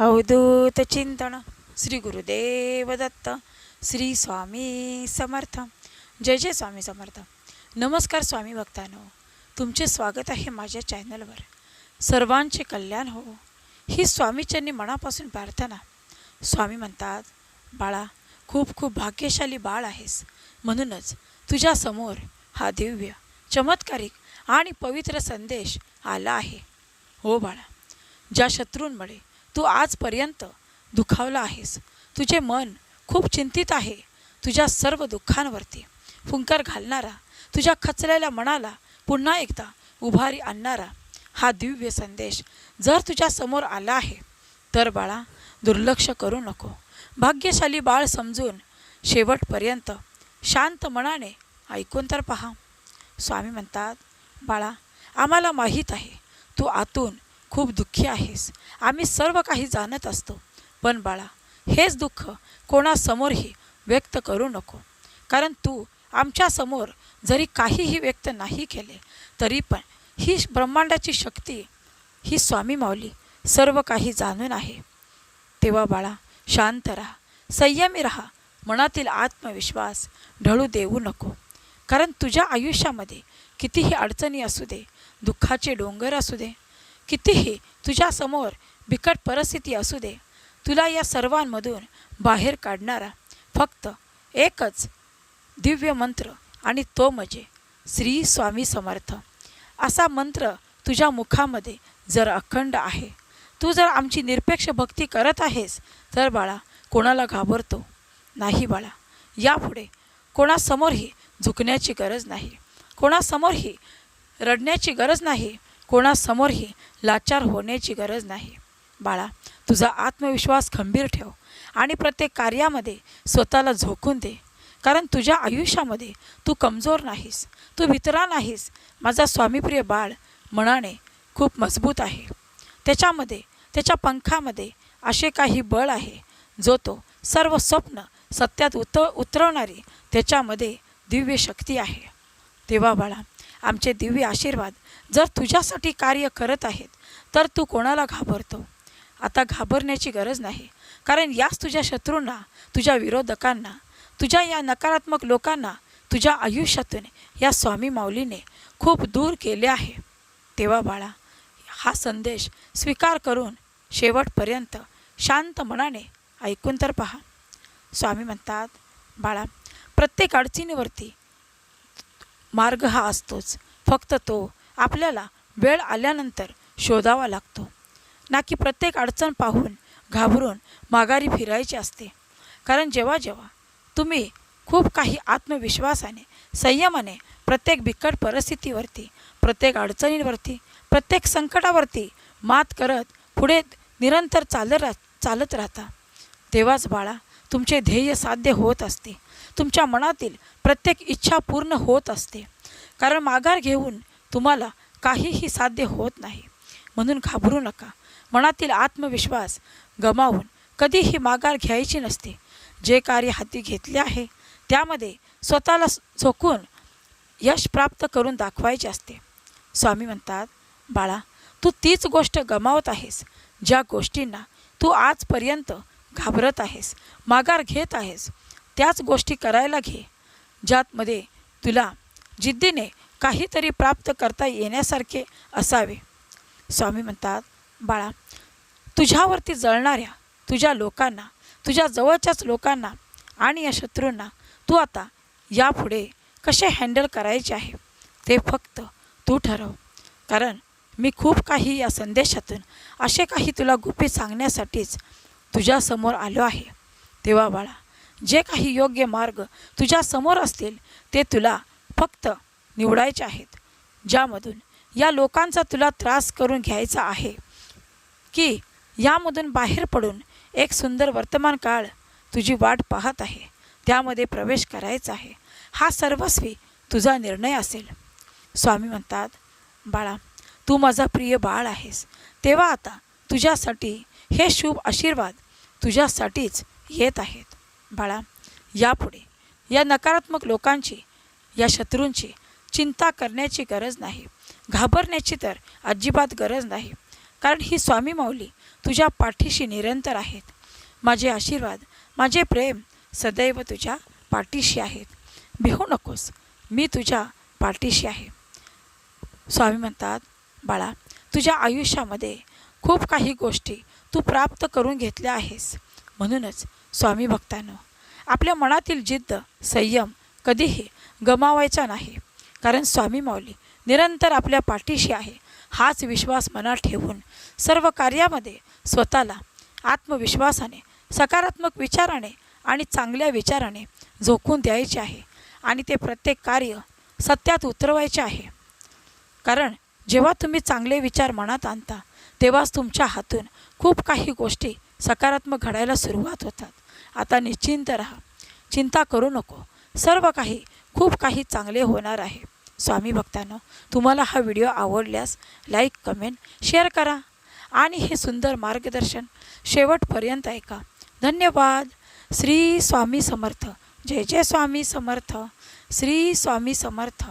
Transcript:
अवधूत चिंतन श्री गुरुदेव दत्त श्री स्वामी समर्थ जय जय स्वामी समर्थ नमस्कार स्वामी भक्तांनो तुमचे स्वागत आहे माझ्या चॅनलवर सर्वांचे कल्याण हो ही स्वामीच्यांनी मनापासून प्रार्थना स्वामी म्हणतात बाळा खूप खूप भाग्यशाली बाळ आहेस म्हणूनच तुझ्यासमोर हा दिव्य चमत्कारिक आणि पवित्र संदेश आला आहे हो बाळा ज्या शत्रूंमुळे तू आजपर्यंत दुखावला आहेस. तुझे मन खूप चिंतित आहे. तुझ्या सर्व दुःखांवरती फुंकर घालणारा तुझ्या खचलेल्या मनाला पुन्हा एकदा उभारी आणणारा हा दिव्य संदेश जर तुझ्या समोर आला आहे तर बाळा दुर्लक्ष करू नको. भाग्यशाली बाळ समजून शेवटपर्यंत शांत मनाने ऐकून तर पहा. स्वामी म्हणतात बाळा आम्हाला माहीत आहे तू आतून खूप दुःखी आहेस. आम्ही सर्व काही जाणत असतो. पण बाळा हेच दुःख कोणासमोरही व्यक्त करू नको. कारण तू आमच्यासमोर जरी काहीही व्यक्त नाही केले तरी पण ही ब्रह्मांडाची शक्ती ही स्वामी माऊली सर्व काही जाणून आहे. तेव्हा बाळा शांत राहा. संयमी राहा. मनातील आत्मविश्वास ढळू देऊ नको. कारण तुझ्या आयुष्यामध्ये कितीही अडचणी असू दे दुःखाचे डोंगर असू दे कितीही तुझ्यासमोर बिकट परिस्थिती असू दे तुला या सर्वांमधून बाहेर काढणारा फक्त एकच दिव्य मंत्र आणि तो म्हणजे श्री स्वामी समर्थ. असा मंत्र तुझ्या मुखामध्ये जर अखंड आहे तू जर आमची निरपेक्ष भक्ती करत आहेस तर बाळा कोणाला घाबरतो? नाही बाळा. यापुढे कोणासमोरही झुकण्याची गरज नाही. कोणासमोरही रडण्याची गरज नाही. कोणासमोरही लाचार होण्याची गरज नाही. बाळा तुझा आत्मविश्वास खंबीर ठेव आणि प्रत्येक कार्यामध्ये स्वतःला झोकून दे. कारण तुझ्या आयुष्यामध्ये तू कमजोर नाहीस. तू भितरा नाहीस. माझा स्वामीप्रिय बाळ मनाने खूप मजबूत आहे. त्याच्यामध्ये त्याच्या पंखामध्ये असे काही बळ आहे जो तो सर्व स्वप्न सत्यात उत उतरवणारी त्याच्यामध्ये दिव्य शक्ती आहे. तेव्हा बाळा आमचे दिव्य आशीर्वाद. जर तुझ्यासाठी कार्य करत आहेत तर तू कोणाला घाबरतो? आता घाबरण्याची गरज नाही. कारण याच तुझ्या शत्रूंना तुझ्या विरोधकांना तुझ्या या नकारात्मक लोकांना तुझ्या आयुष्यातून या स्वामी माऊलीने खूप दूर केले आहे. तेव्हा बाळा हा संदेश स्वीकार करून शेवटपर्यंत शांत मनाने ऐकून तर पहा. स्वामी म्हणतात बाळा प्रत्येक अडचणीवरती मार्ग हा असतोच. फक्त तो आपल्याला वेळ आल्यानंतर शोधावा लागतो. ना की प्रत्येक अडचण पाहून घाबरून माघारी फिरायची असते. कारण जेव्हा जेव्हा तुम्ही खूप काही आत्मविश्वासाने संयमाने प्रत्येक बिकट परिस्थितीवरती प्रत्येक अडचणींवरती प्रत्येक संकटावरती मात करत पुढे निरंतर चालत राह चालत राहता. तेव्हाच बाळा तुमचे ध्येय साध्य होत असते. तुमच्या मनातील प्रत्येक इच्छा पूर्ण होत असते. कारण माघार घेऊन तुम्हाला काहीही साध्य होत नाही. म्हणून घाबरू नका. मनातील आत्मविश्वास गमावून कधीही माघार घ्यायची नसते. जे कार्य हाती घेतले आहे त्यामध्ये स्वतःला झोकून यश प्राप्त करून दाखवायचे असते. स्वामी म्हणतात बाळा तू तीच गोष्ट गमावत आहेस. ज्या गोष्टींना तू आजपर्यंत घाबरत आहेस माघार घेत आहेस त्याच गोष्टी करायला घे ज्यातमध्ये तुला जिद्दीने काहीतरी प्राप्त करता येण्यासारखे असावे. स्वामी म्हणतात बाळा तुझ्यावरती जळणाऱ्या तुझ्या लोकांना तुझ्या जवळच्याच लोकांना आणि या शत्रूंना तू आता यापुढे कसे हँडल करायचे आहे ते फक्त तू ठरव. कारण मी खूप काही या संदेशातून असे काही तुला गुपी सांगण्यासाठीच तुझ्यासमोर आलो आहे. तेव्हा बाळा जे काही योग्य मार्ग तुझ्यासमोर असतील ते तुला फक्त निवडायचे आहेत. ज्यामधून या लोकांचा तुला त्रास करून घ्यायचा आहे. की यामधून बाहेर पडून एक सुंदर वर्तमान काळ तुझी वाट पाहत आहे. त्यामध्ये प्रवेश करायचा आहे. हा सर्वस्वी तुझा निर्णय असेल. स्वामी म्हणतात बाळा तू माझा प्रिय बाळ आहेस. तेव्हा आता तुझ्यासाठी हे शुभ आशीर्वाद तुझ्यासाठीच येत आहेत. बाळा यापुढे या नकारात्मक लोकांची या शत्रूंची चिंता करण्याची गरज नाही. घाबरण्याची तर अजिबात गरज नाही. कारण ही स्वामी माऊली तुझ्या पाठीशी निरंतर आहेत. माझे आशीर्वाद माझे प्रेम सदैव तुझ्या पाठीशी आहेत. भिहू नकोस मी तुझ्या पाठीशी आहे. स्वामी म्हणतात बाळा तुझ्या आयुष्यामध्ये खूप काही गोष्टी तू प्राप्त करून घेतल्या आहेस. म्हणूनच स्वामी भक्तांनो आपल्या मनातील जिद्द संयम कधीही गमावायचा नाही. कारण स्वामी माऊली निरंतर आपल्या पाठीशी आहे हाच विश्वास मनात ठेवून सर्व कार्यामध्ये स्वतःला आत्मविश्वासाने सकारात्मक विचाराने आणि चांगल्या विचाराने झोकून द्यायचे आहे आणि ते प्रत्येक कार्य सत्यात उतरवायचे आहे. कारण जेव्हा तुम्ही चांगले विचार मनात आणता तेव्हाच तुमच्या हातून खूप काही गोष्टी सकारात्मक घडायला सुरुवात होतात. आता निश्चिंत राहा. चिंता करू नको. सर्व काही खूप काही चांगले होणार आहे. स्वामी भक्तांनो तुम्हाला हा व्हिडिओ आवडल्यास लाईक कमेंट शेअर करा आणि हे सुंदर मार्गदर्शन शेवटपर्यंत ऐका. धन्यवाद. श्री स्वामी समर्थ. जय जय स्वामी समर्थ. श्री स्वामी समर्थ.